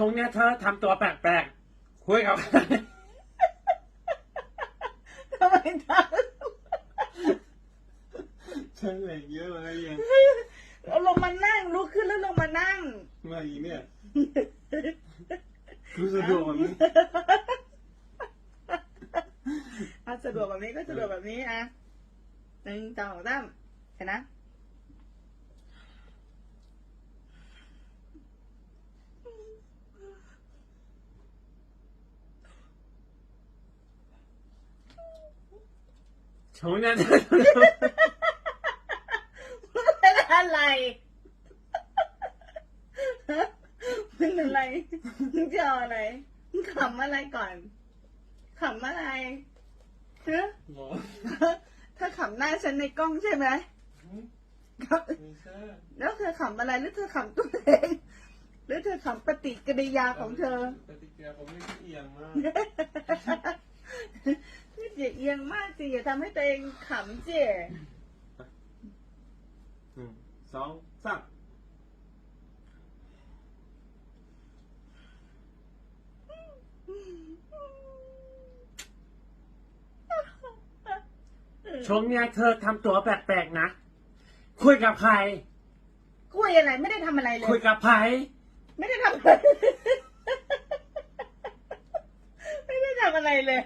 ช่วงเนี้ยเธอทำตัวแปลกๆ คุยกับ ทำไมทฉันเหล็กเยอะเลยยังำเอาลงมานั่งลุกขึ้นแล้วลงมานั่ง มาอีเนี่ยรู้สะดวกแบบนี้อะสะดวกแบบนี้ก็สะดวกแบบนี้อะหนึ่งสองสามเห็นนะ ช่วงเนี้ยเธอเป็นอะไรเป็นอะไรมึงจะเอาอะไรมึงขำอะไรก่อนขำอะไรฮะหมอถ้าขำหน้าฉันในกล้องใช่ไหมครับไม่ใช่แล้วเธอขำอะไรหรือเธอขำตัวเองหรือเธอขำปฏิกิริยาของเธอ ปฏิกิริยาผมไม่ได้เอียงมาก อย่าเอียงมากสิอย่าทำให้ตัวเองขำสิหนึ่งสองสามช่วงเนี้ยเธอทำตัวแปลกๆนะ คุยกับใครคุยอะไรไม่ได้ทำอะไรเลยคุยกับใครไม่ได้ทำอะไร ไม่ได้ทำอะไรเลย